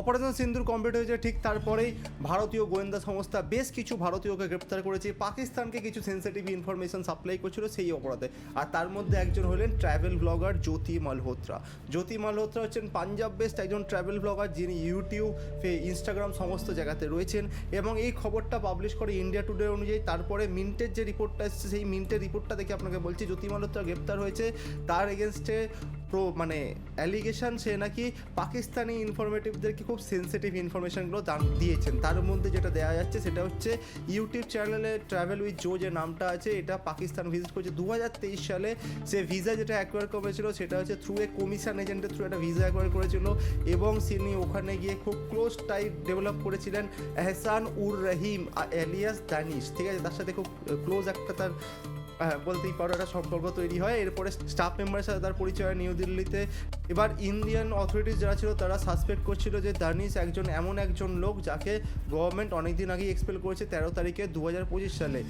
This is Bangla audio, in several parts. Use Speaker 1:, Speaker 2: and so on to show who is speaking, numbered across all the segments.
Speaker 1: অপারেশন সিন্দুর কমপ্লিট হয়েছে ঠিক তারপরেই ভারতীয় গোয়েন্দা সংস্থা বেশ কিছু ভারতীয়কে গ্রেপ্তার করেছে। পাকিস্তানকে কিছু সেন্সিটিভ ইনফরমেশন সাপ্লাই করছিল সেই অপরাধে। আর তার মধ্যে একজন হলেন ট্রাভেল ব্লগার জ্যোতি মালহোত্রা। জ্যোতি মালহোত্রা হচ্ছেন পাঞ্জাব বেস্ট একজন ট্রাভেল ব্লগার যিনি ইউটিউব ইনস্টাগ্রাম সমস্ত জায়গাতে রয়েছেন এবং এই খবরটা পাবলিশ করে ইন্ডিয়া টুডে অনুযায়ী তারপরে মিন্টের যে রিপোর্টটা এসেছে, সেই মিন্টের রিপোর্টটা দেখে আপনাকে বলছি, জ্যোতি মালহোত্রা গ্রেপ্তার হয়েছে। তার এগেনস্টে প্রো মানে অ্যালিগেশন সে নাকি পাকিস্তানি ইনফরমেটিভদেরকে খুব সেন্সিটিভ ইনফরমেশনগুলো দান দিয়েছেন। তার মধ্যে যেটা দেওয়া যাচ্ছে সেটা হচ্ছে ইউটিউব চ্যানেলে ট্রাভেল উইথ জো যে নামটা আছে, এটা পাকিস্তান ভিজিট করছে। দু হাজার তেইশ সালে সে ভিসা যেটা অ্যাকোয়ার করেছিল, সেটা হচ্ছে থ্রু এ কমিশন এজেন্টের থ্রু একটা ভিসা অ্যাকোয়ার করেছিল এবং তিনি ওখানে গিয়ে খুব ক্লোজ টাইপ ডেভেলপ করেছিলেন এহসান উর রহিম এলিয়াস দানিশ। ঠিক আছে, তার সাথে খুব ক্লোজ একটা তার বলতেই পারো একটা সম্পর্ক তৈরি হয়। এরপরে স্টাফ মেম্বারের সাথে তার পরিচয় হয় নিউ দিল্লিতে এবার ইন্ডিয়ান অথরিটিস যারা ছিল, তারা সাসপেক্ট করছিল যে দানিশ একজন এমন একজন লোক যাকে গভর্নমেন্ট অনেকদিন আগেই এক্সপেল করেছে তেরো তারিখে দু হাজার পঁচিশ সালে।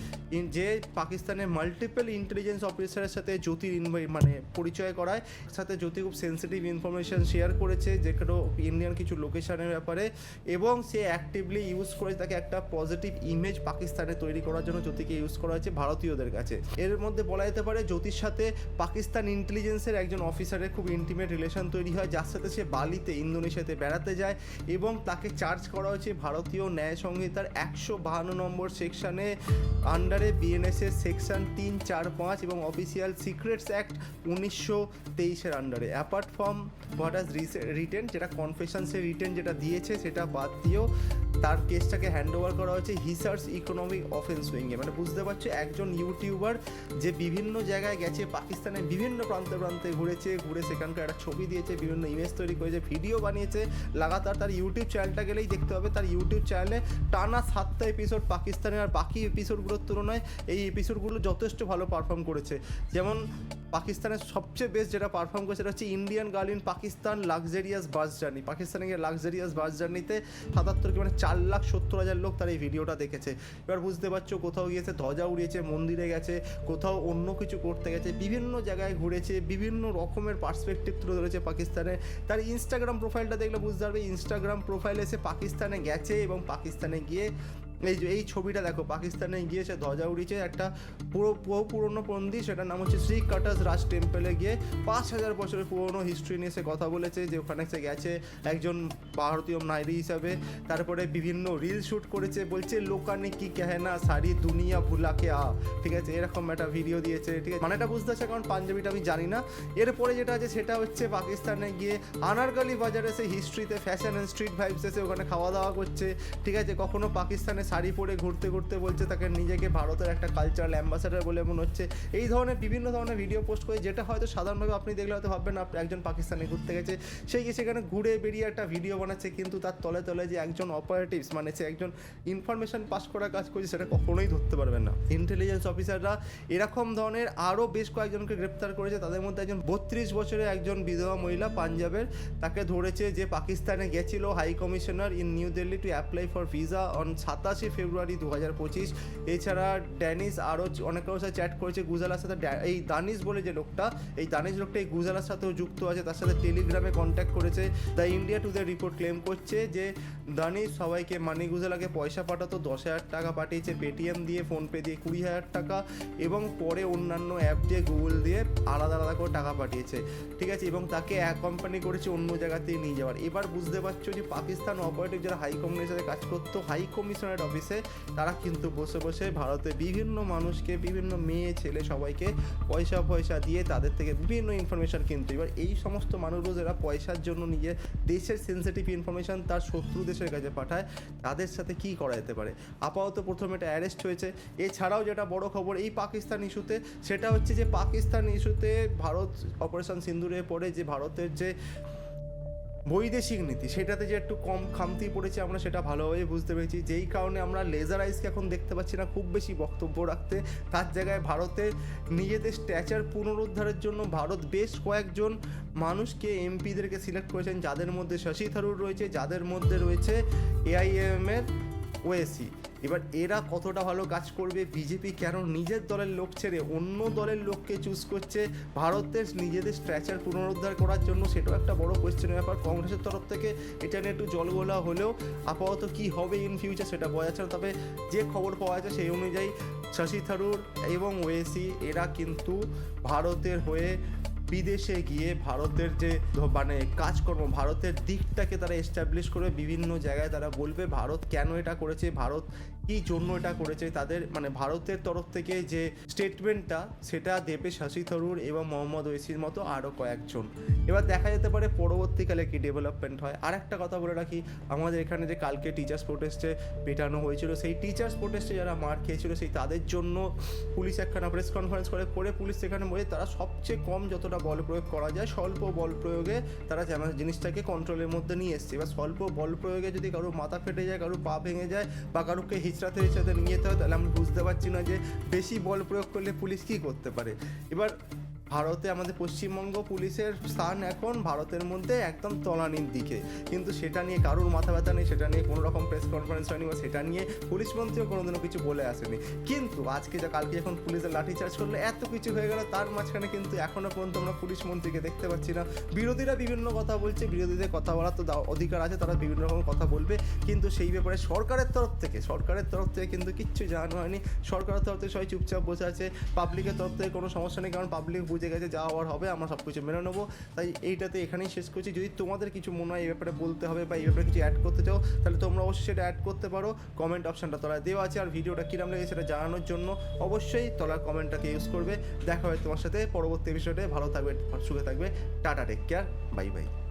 Speaker 1: যে পাকিস্তানের মাল্টিপল ইন্টেলিজেন্স অফিসারের সাথে জ্যোতির মানে পরিচয় করায় সাথে জ্যোতি খুব সেন্সিটিভ ইনফরমেশন শেয়ার করেছে যেগুলো ইন্ডিয়ান কিছু লোকেশনের ব্যাপারে। এবং সে অ্যাক্টিভলি ইউজ করে তাকে একটা পজিটিভ ইমেজ পাকিস্তানে তৈরি করার জন্য জ্যোতিকে ইউজ করা হয়েছে ভারতীয়দের কাছে। এর মধ্যে বলা যেতে পারে জ্যোতির সাথে পাকিস্তান ইন্টেলিজেন্সের একজন অফিসারের খুব ইন্টিমেট রিলেশন তৈরি হয়, যার সাথে সে বালিতে, ইন্দোনেশিয়াতে বেড়াতে যায় এবং তাকে চার্জ করা হয়েছে ভারতীয় ন্যায় সংহিতার একশো বাহান্ন নম্বর সেকশনে আন্ডারে বিএনএসের সেকশন তিন, চার, পাঁচ এবং অফিসিয়াল সিক্রেটস অ্যাক্ট উনিশশো তেইশের আন্ডারে apart from what is written যেটা কনফেশনসে রিটেন যেটা দিয়েছে, সেটা বাদ দিয়েও তার কেসটাকে হ্যান্ড ওভার করা হয়েছে হিসার্স ইকোনমিক অফেন্স উইংয়ে মানে বুঝতে পারছ, একজন ইউটিউবার যে বিভিন্ন জায়গায় গেছে, পাকিস্তানের বিভিন্ন প্রান্তে প্রান্তে ঘুরেছে, ঘুরে সেখানকার একটা ছবি দিয়েছে, বিভিন্ন ইমেজ তৈরি করেছে ভিডিও বানিয়েছে। লাগাতার তার ইউটিউব চ্যানেলটা গেলেই দেখতে হবে, তার ইউটিউব চ্যানেলে টানা সাতটা এপিসোড পাকিস্তানের আর বাকি এপিসোডগুলোর তুলনায় এই এপিসোডগুলো যথেষ্ট ভালো পারফর্ম করেছে। যেমন পাকিস্তানের সবচেয়ে বেস্ট যেটা পারফর্ম করেছে, সেটা হচ্ছে Indian girl in Pakistan luxurious bus journey পাকিস্তানে গিয়ে লাক্সারিয়াস বাস জার্নিতে সাতাত্তর কি মানে চার লাখ সত্তর হাজার লোক তার এই ভিডিওটা দেখেছে। এবার বুঝতে পারছ কোথাও গিয়েছে, ধ্বজা উড়িয়েছে, মন্দিরে গেছে কোথাও অন্য কিছু করতে গেছে, বিভিন্ন জায়গায় ঘুরেছে, বিভিন্ন রকমের পার্সপেক্টিভ তুলে ধরেছে পাকিস্তানে। তার ইনস্টাগ্রাম প্রোফাইলটা দেখলে বুঝতে পারবে ইনস্টাগ্রাম প্রোফাইলে সে পাকিস্তানে গেছে এবং পাকিস্তানে গিয়ে এই যে, এই ছবিটা দেখো, পাকিস্তানে গিয়ে সে ধ্বজা উড়িয়েছে, একটা পুরো পুরনো মন্দির সেটার নাম হচ্ছে শ্রী কাটাস রাজ টেম্পলে গিয়ে পাঁচ হাজার বছরের পুরনো হিস্ট্রি নিয়ে সে কথা বলেছে, যে ওখানে সে গেছে একজন ভারতীয় নারী হিসাবে। তারপরে বিভিন্ন রিল শ্যুট করেছে, বলছে, লোকানে কি কেহে না সারি দুনিয়া ভুলাকে আ। ঠিক আছে, এরকম একটা ভিডিও দিয়েছে, ঠিক আছে। মানেটা বুঝতে পারছে কারণ পাঞ্জাবিটা আমি জানি না। এরপরে যেটা আছে, সেটা হচ্ছে পাকিস্তানে গিয়ে আনারগালি বাজারে সে হিস্ট্রিতে ফ্যাশন অ্যান্ড স্ট্রিট ভাইবস এসে ওখানে খাওয়া দাওয়া করছে, ঠিক আছে। কখনো পাকিস্তানে শাড়ি পরে ঘুরতে ঘুরতে বলছে তাকে নিজেকে ভারতের একটা কালচারাল অ্যাম্বাসাডার বলে মনে হচ্ছে। এই ধরনের বিভিন্ন ধরনের ভিডিও পোস্ট করে যেটা হয়তো সাধারণভাবে আপনি দেখলে হয়তো ভাববেন একজন পাকিস্তানে ঘুরতে গেছে। সেই গিয়ে সেখানে ঘুরে বেরিয়ে একটা ভিডিও বানাচ্ছে, কিন্তু তার তলে তলে যে একজন অপারেটিভস মানে সে একজন ইনফরমেশন পাস করার কাজ করছে, সেটা কখনোই ধরতে পারবেন না। ইন্টেলিজেন্স অফিসাররা এরকম ধরনের আরও বেশ কয়েকজনকে গ্রেপ্তার করেছে। তাদের মধ্যে একজন বত্রিশ বছরের একজন বিধবা মহিলা পাঞ্জাবের। তাকে ধরেছে যে পাকিস্তানে গেছিল high commissioner in New Delhi to apply for visa on সাতাশে ফেব্রুয়ারি দু হাজার পঁচিশ। এছাড়া ড্যানিস আরও অনেক কারোর সাথে চ্যাট করেছে, গুজালার সাথে এই দানিশ বলে যে লোকটা, এই দানিশ লোকটা এই গুজালার সাথেও যুক্ত আছে, তার সাথে টেলিগ্রামে কন্ট্যাক্ট করেছে। The India today report claim করছে যে দানিশ সবাইকে মানি গুজালাকে পয়সা পাঠাতো, দশ হাজার টাকা পাঠিয়েছে, পেটিএম দিয়ে, ফোনপে দিয়ে কুড়ি হাজার টাকা এবং পরে অন্যান্য অ্যাপ দিয়ে গুগল দিয়ে আলাদা আলাদা করে টাকা পাঠিয়েছে। ঠিক আছে, এবং তাকে এক কোম্পানি করেছে অন্য জায়গাতেই নিয়ে যাওয়ার। এবার বুঝতে পারছ যে পাকিস্তান অপারেটিভ যারা হাই কমিশনের সাথে কাজ করতো হাই কমিশনের অফিসে তারা কিন্তু বসে বসে ভারতে বিভিন্ন মানুষকে, বিভিন্ন মেয়ে, ছেলে সবাইকে পয়সা পয়সা দিয়ে তাদের থেকে বিভিন্ন ইনফরমেশন কিনতো। এবার এই সমস্ত মানুষগুলো যারা পয়সার জন্য নিজের দেশের সেন্সিটিভ ইনফরমেশন তার শত্রু দেশের কাছে পাঠায়, তাদের সাথে কি করা যেতে পারে? আপাতত প্রথমে এটা অ্যারেস্ট হয়েছে। এছাড়াও যেটা বড় খবর, এই পাকিস্তান ইস্যুতে সেটা হচ্ছে যে, পাকিস্তান ইস্যুতে ভারত অপারেশন সিন্দুরে পড়ে যে ভারতের যে বৈদেশিক নীতি, সেটাতে যে একটু কম খামতি পড়েছে আমরা সেটা ভালোভাবে বুঝতে পেরেছি। যেই কারণে আমরা লেজার আইসকে এখন দেখতে পাচ্ছি না, খুব বেশি বক্তব্য রাখতে। তার জায়গায় ভারতের নিজেদের স্ট্যাচার পুনরুদ্ধারের জন্য ভারত বেশ কয়েকজন মানুষকে এমপিদেরকে সিলেক্ট করেছেন, যাদের মধ্যে শশী থারুর রয়েছে, যাদের মধ্যে রয়েছে এআইএম ওএসি এবার এরা কতটা ভালো কাজ করবে, বিজেপি কেন নিজের দলের লোক ছেড়ে অন্য দলের লোককে চুজ করছে? ভারতের নিজেদের স্ট্র্যাচার পুনরুদ্ধার করার জন্য সেটাও একটা বড় কোয়েশ্চেনের ব্যাপার। কংগ্রেসের তরফ থেকে এটা নিয়ে একটু জলগোলা হলেও আপাতত কি হবে ইন ফিউচার সেটা বোঝা যাচ্ছে না। তবে যে খবর পাওয়া যায় সেই অনুযায়ী শশী থারুর এবং ওয়েসি এরা কিন্তু ভারতের হয়ে বিদেশে গিয়ে ভারতের যে মানে কাজকর্ম, ভারতের দিকটাকে তারা এস্টাবলিশ করে বিভিন্ন জায়গায় তারা বলবে ভারত কেন এটা করেছে, ভারত কি জন্য এটা করেছে, তাদের মানে ভারতের তরফ থেকে যে স্টেটমেন্টটা সেটা দেবে শশী থরুর এবং মোহাম্মদ ওয়েসির মতো আরও কয়েকজন। এবার দেখা যেতে পারে পরবর্তীকালে কি ডেভেলপমেন্ট হয়। আর একটা কথা বলে রাখি, আমাদের এখানে যে কালকে টিচার্স প্রোটেস্টে পেটানো হয়েছিল, সেই টিচার্স প্রোটেস্টে যারা মার খেয়েছিল, সেই তাদের জন্য পুলিশ একখানা প্রেস কনফারেন্স করে করে পুলিশ সেখানে বলে তারা সবচেয়ে কম যতটা বল প্রয়োগ করা যায়, স্বল্প বল প্রয়োগে তারা যেন জিনিসটাকে কন্ট্রোলের মধ্যে নিয়ে এসছে। এবার স্বল্প বল প্রয়োগে যদি কারও মাথা ফেটে যায়, কারও পা ভেঙে যায় বা কারোকে হিচড়াতে হিচড়াতে নিয়ে যেতে হয়, তাহলে আমি বুঝতে পারছি না যে বেশি বল প্রয়োগ করলে পুলিশ কী করতে পারে। এবার ভারতে আমাদের পশ্চিমবঙ্গ পুলিশের স্থান এখন ভারতের মধ্যে একদম তলানির দিকে। কিন্তু সেটা নিয়ে কারোর মাথা ব্যথা নেই, সেটা নিয়ে কোনো রকম প্রেস কনফারেন্স হয়নি বা সেটা নিয়ে পুলিশ মন্ত্রীও কোনোদিনও কিছু বলে আসেনি। কিন্তু আজকে যা কালকে যখন পুলিশের লাঠিচার্জ করল, এত কিছু হয়ে গেল, তার মাঝখানে কিন্তু এখনও পর্যন্ত আমরা পুলিশ মন্ত্রীকে দেখতে পাচ্ছি না। বিরোধীরা বিভিন্ন কথা বলছে, বিরোধীদের কথা বলার তো অধিকার আছে, তারা বিভিন্ন রকম কথা বলবে। কিন্তু সেই ব্যাপারে সরকারের তরফ থেকে, সরকারের তরফ থেকে কিন্তু কিচ্ছু জানানো হয়নি। সরকারের তরফ থেকে সবাই চুপচাপ বসে আছে। পাবলিকের তরফ থেকে কোনো সমস্যা নেই, কারণ পাবলিক বুঝে গেছে যা হওয়ার হবে, আমরা সব কিছু মেনে নেব। তাই এইটাতে এখানেই শেষ করছি। যদি তোমাদের কিছু মনে হয় এই ব্যাপারে বলতে হবে বা এই ব্যাপারে কিছু অ্যাড করতে চাও, তাহলে তোমরা অবশ্যই সেটা অ্যাড করতে পারো। কমেন্ট অপশানটা তলায় দেওয়া আছে। আর ভিডিওটা কীরকম লেগে সেটা জানানোর জন্য অবশ্যই তলার কমেন্টটাকে ইউজ করবে। দেখা হয় তোমার সাথে পরবর্তী এপিসোডে ভালো থাকবে, সুখে থাকবে। Tata take care bye bye